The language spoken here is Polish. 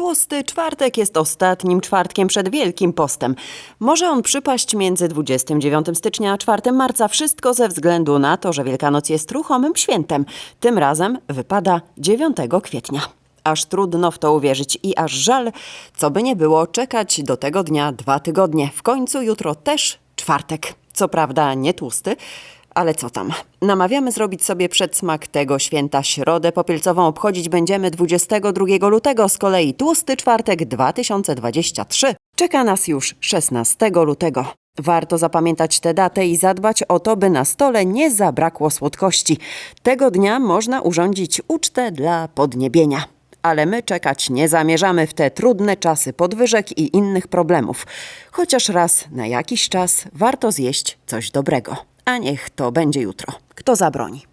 Tłusty czwartek jest ostatnim czwartkiem przed Wielkim Postem. Może on przypaść między 29 stycznia a 4 marca, wszystko ze względu na to, że Wielkanoc jest ruchomym świętem. Tym razem wypada 9 kwietnia. Aż trudno w to uwierzyć i aż żal, co by nie było, czekać do tego dnia dwa tygodnie. W końcu jutro też czwartek. Co prawda nie tłusty, ale co tam? Namawiamy zrobić sobie przedsmak tego święta. Środę popielcową obchodzić będziemy 22 lutego, z kolei tłusty czwartek 2023. Czeka nas już 16 lutego. Warto zapamiętać tę datę i zadbać o to, by na stole nie zabrakło słodkości. Tego dnia można urządzić ucztę dla podniebienia. Ale my czekać nie zamierzamy w te trudne czasy podwyżek i innych problemów. Chociaż raz na jakiś czas warto zjeść coś dobrego. A niech to będzie jutro. Kto zabroni?